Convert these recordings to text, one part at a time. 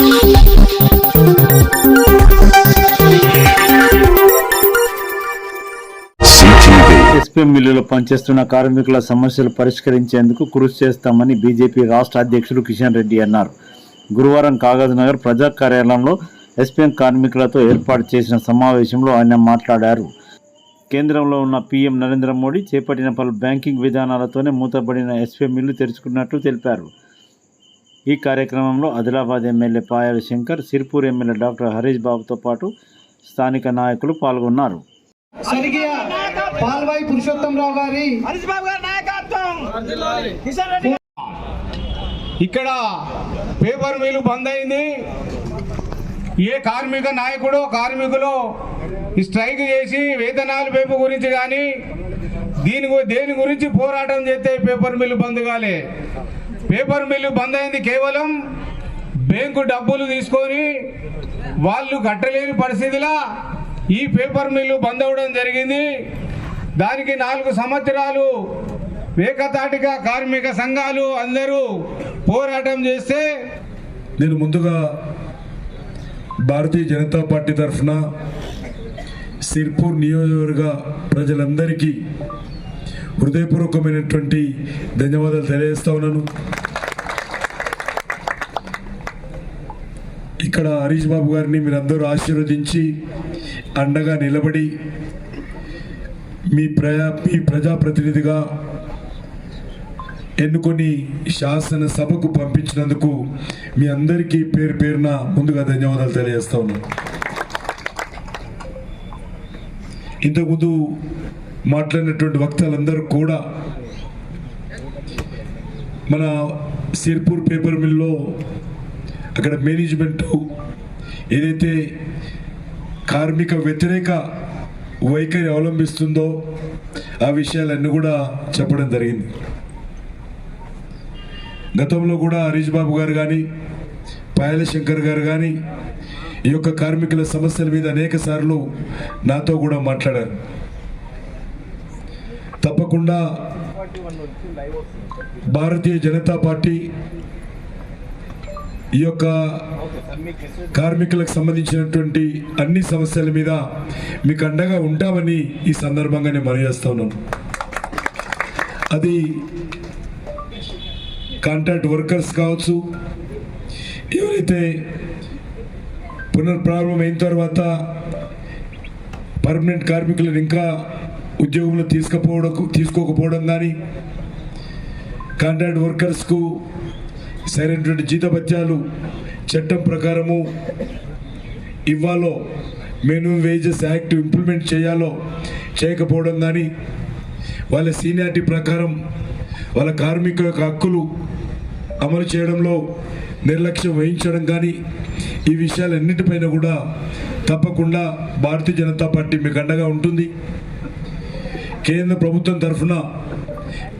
CTV. SPM మిల్లులో పనిచేస్తున్న కార్మికుల సమస్యలు పరిష్కరించేందుకు కృషి చేస్తామని బీజేపీ రాష్ట్ర అధ్యక్షుడు కిషన్ రెడ్డి అన్నారు గురువారం కాగజ్ నగర్ ప్రజా కార్యాలయంలో ఎస్పీఎం కార్మికులతో ఏర్పాటు చేసిన సమావేశంలో ఆయన మాట్లాడారు కేంద్రంలో ఉన్న పీఎం నరేంద్ర మోడీ చేపట్టిన పలు బ్యాంకింగ్ విధానాలతోనే మూతబడిన ఎస్పీఎం మిల్లు తెరుచుకున్నట్లు తెలిపారు ఈ కార్యక్రమంలో Adilabad MLA Payal Shankar Sirpur MLA doctor Harish బాబుతో పాటు స్థానిక నాయకులు పాల్గొన్నారు. ఇక్కడ పేపర్ మిల్లు బంద్ అయింది. ఏ కార్మిక నాయకుడు కార్మికులు ఈ స్ట్రైక్ చేసి వేతనాలు పెంపు గురించి కానీ దీని దేని గురించి పోరాటం చేస్తే పేపర్ మిల్లు బంద్ కాలే? పేపర్ మిల్లు బంద్ అయింది కేవలం బ్యాంకు డబ్బులు తీసుకొని వాళ్ళు కట్టలేని పరిస్థితిలా ఈ పేపర్ మిల్లు బంద్ అవ్వడం జరిగింది. దానికి నాలుగు సంవత్సరాలు ఏకతాటిగా కార్మిక సంఘాలు అందరూ పోరాటం చేస్తే నేను ముందుగా భారతీయ జనతా పార్టీ తరఫున సిర్పూర్ నియోజకవర్గ ప్రజలందరికీ హృదయపూర్వకమైనటువంటి ధన్యవాదాలు తెలియజేస్తా ఉన్నాను. ఇక్కడ హరీష్ బాబు గారిని మీరందరూ ఆశీర్వదించి అండగా నిలబడి మీ ప్రజా మీ ప్రజాప్రతినిధిగా ఎన్నుకొని శాసనసభకు పంపించినందుకు మీ అందరికీ పేరు పేరున ముందుగా ధన్యవాదాలు తెలియజేస్తా ఉన్నాను. ఇంతకుముందు మాట్లాడినటువంటి వక్తలందరూ కూడా మన సిర్పూర్ పేపర్ మిల్లో అక్కడ మేనేజ్మెంట్ ఏదైతే కార్మిక వ్యతిరేక వైఖరి అవలంబిస్తుందో ఆ విషయాలన్నీ కూడా చెప్పడం జరిగింది. గతంలో కూడా హరీష్ బాబు గారు కానీ పాయల శంకర్ గారు కానీ ఈ యొక్క కార్మికుల సమస్యల మీద అనేక సార్లు నాతో కూడా మాట్లాడారు. తప్పకుండా భారతీయ జనతా పార్టీ ఈ యొక్క కార్మికులకు సంబంధించినటువంటి అన్ని సమస్యల మీద మీకు అండగా ఉంటామని ఈ సందర్భంగా నేను మనజేస్తా ఉన్నాను. అది కాంట్రాక్ట్ వర్కర్స్ కావచ్చు ఎవరైతే పునర్ప్రారంభం అయిన తర్వాత పర్మనెంట్ కార్మికులను ఇంకా ఉద్యోగంలో తీసుకపోవడం తీసుకోకపోవడం కానీ కాంట్రాక్ట్ వర్కర్స్కు సరైనటువంటి జీతభత్యాలు చట్టం ప్రకారము ఇవ్వాలో మినిమం వేజెస్ యాక్ట్ ఇంప్లిమెంట్ చేయాలో చేయకపోవడం కానీ వాళ్ళ సీనియారిటీ ప్రకారం వాళ్ళ కార్మిక యొక్క హక్కులు అమలు చేయడంలో నిర్లక్ష్యం వహించడం కానీ ఈ విషయాలన్నిటిపైన కూడా తప్పకుండా భారతీయ జనతా పార్టీ మీకు అండగా ఉంటుంది. కేంద్ర ప్రభుత్వం తరఫున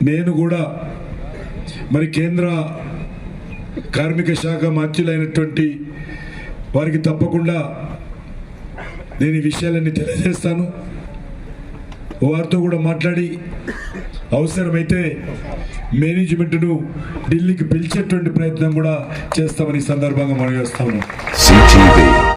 నేను కూడా మరి కేంద్ర కార్మిక శాఖ మంత్రులైనటువంటి వారికి తప్పకుండా నేను ఈ విషయాలన్నీ తెలియజేస్తాను. వారితో కూడా మాట్లాడి అవసరమైతే మేనేజ్మెంట్ను ఢిల్లీకి పిలిచేటువంటి ప్రయత్నం కూడా చేస్తామని ఈ సందర్భంగా మనం చేస్తాము